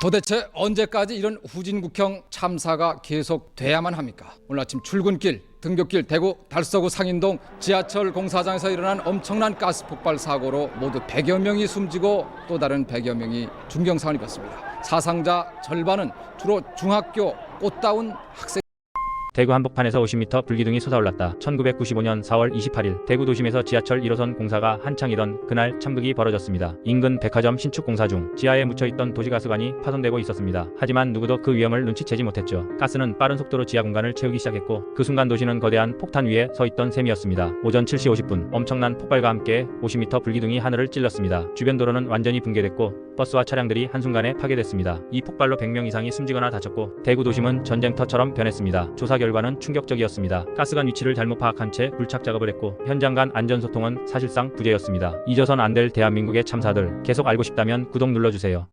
도대체 언제까지 이런 후진국형 참사가 계속돼야만 합니까? 오늘 아침 출근길, 등굣길 대구 달서구 상인동 지하철 공사장에서 일어난 엄청난 가스 폭발 사고로 모두 100여 명이 숨지고 또 다른 100여 명이 중경상을 입었습니다. 사상자 절반은 주로 중학교 꽃다운 학생 대구 한복판에서 50m 불기둥이 솟아올랐다. 1995년 4월 28일 대구 도심에서 지하철 1호선 공사가 한창이던 그날 참극이 벌어졌습니다. 인근 백화점 신축 공사 중 지하에 묻혀있던 도시가스관이 파손되고 있었습니다. 하지만 누구도 그 위험을 눈치채지 못했죠. 가스는 빠른 속도로 지하 공간을 채우기 시작했고 그 순간 도시는 거대한 폭탄 위에 서 있던 셈이었습니다. 오전 7시 50분 엄청난 폭발과 함께 50m 불기둥이 하늘을 찔렀습니다. 주변 도로는 완전히 붕괴됐고 버스와 차량들이 한순간에 파괴됐습니다. 이 폭발로 100명 이상이 숨지거나 다쳤고 대구 도심은 전쟁터처럼 변했습니다. 조사 결과는 충격적이었습니다. 가스관 위치를 잘못 파악한 채 불착 작업을 했고 현장 간 안전 소통은 사실상 부재였습니다. 잊어선 안 될 대한민국의 참사들 계속 알고 싶다면 구독 눌러주세요.